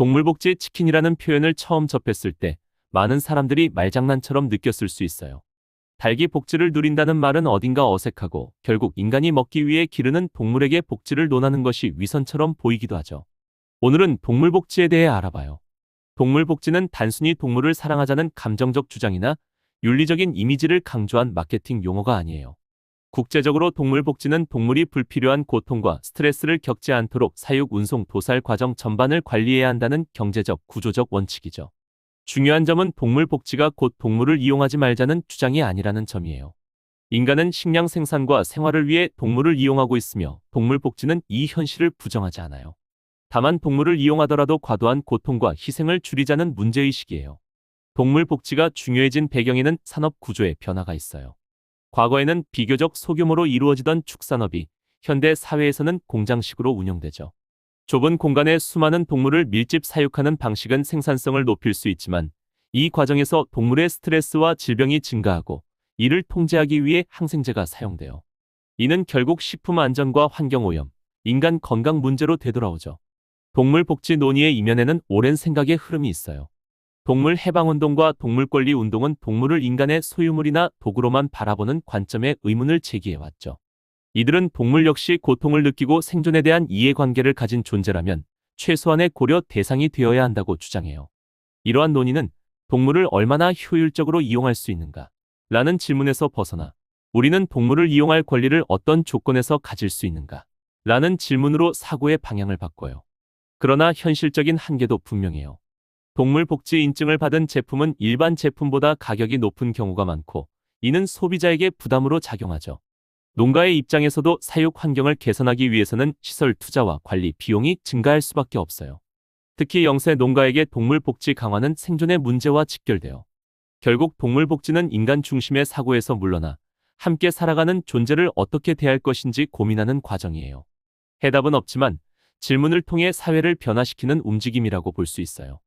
동물복지 치킨이라는 표현을 처음 접했을 때 많은 사람들이 말장난처럼 느꼈을 수 있어요. 닭이 복지를 누린다는 말은 어딘가 어색하고 결국 인간이 먹기 위해 기르는 동물에게 복지를 논하는 것이 위선처럼 보이기도 하죠. 오늘은 동물복지에 대해 알아봐요. 동물복지는 단순히 동물을 사랑하자는 감정적 주장이나 윤리적인 이미지를 강조한 마케팅 용어가 아니에요. 국제적으로 동물복지는 동물이 불필요한 고통과 스트레스를 겪지 않도록 사육, 운송, 도살 과정 전반을 관리해야 한다는 경제적, 구조적 원칙이죠. 중요한 점은 동물복지가 곧 동물을 이용하지 말자는 주장이 아니라는 점이에요. 인간은 식량 생산과 생활을 위해 동물을 이용하고 있으며 동물복지는 이 현실을 부정하지 않아요. 다만 동물을 이용하더라도 과도한 고통과 희생을 줄이자는 문제의식이에요. 동물복지가 중요해진 배경에는 산업 구조의 변화가 있어요. 과거에는 비교적 소규모로 이루어지던 축산업이 현대 사회에서는 공장식으로 운영되죠. 좁은 공간에 수많은 동물을 밀집 사육하는 방식은 생산성을 높일 수 있지만 이 과정에서 동물의 스트레스와 질병이 증가하고 이를 통제하기 위해 항생제가 사용돼요. 이는 결국 식품 안전과 환경 오염, 인간 건강 문제로 되돌아오죠. 동물 복지 논의의 이면에는 오랜 생각의 흐름이 있어요. 동물 해방 운동과 동물 권리 운동은 동물을 인간의 소유물이나 도구로만 바라보는 관점에 의문을 제기해 왔죠. 이들은 동물 역시 고통을 느끼고 생존에 대한 이해관계를 가진 존재라면 최소한의 고려 대상이 되어야 한다고 주장해요. 이러한 논의는 동물을 얼마나 효율적으로 이용할 수 있는가? 라는 질문에서 벗어나 우리는 동물을 이용할 권리를 어떤 조건에서 가질 수 있는가? 라는 질문으로 사고의 방향을 바꿔요. 그러나 현실적인 한계도 분명해요. 동물 복지 인증을 받은 제품은 일반 제품보다 가격이 높은 경우가 많고 이는 소비자에게 부담으로 작용하죠. 농가의 입장에서도 사육 환경을 개선하기 위해서는 시설 투자와 관리 비용이 증가할 수밖에 없어요. 특히 영세 농가에게 동물 복지 강화는 생존의 문제와 직결돼요. 결국 동물 복지는 인간 중심의 사고에서 물러나 함께 살아가는 존재를 어떻게 대할 것인지 고민하는 과정이에요. 해답은 없지만 질문을 통해 사회를 변화시키는 움직임이라고 볼 수 있어요.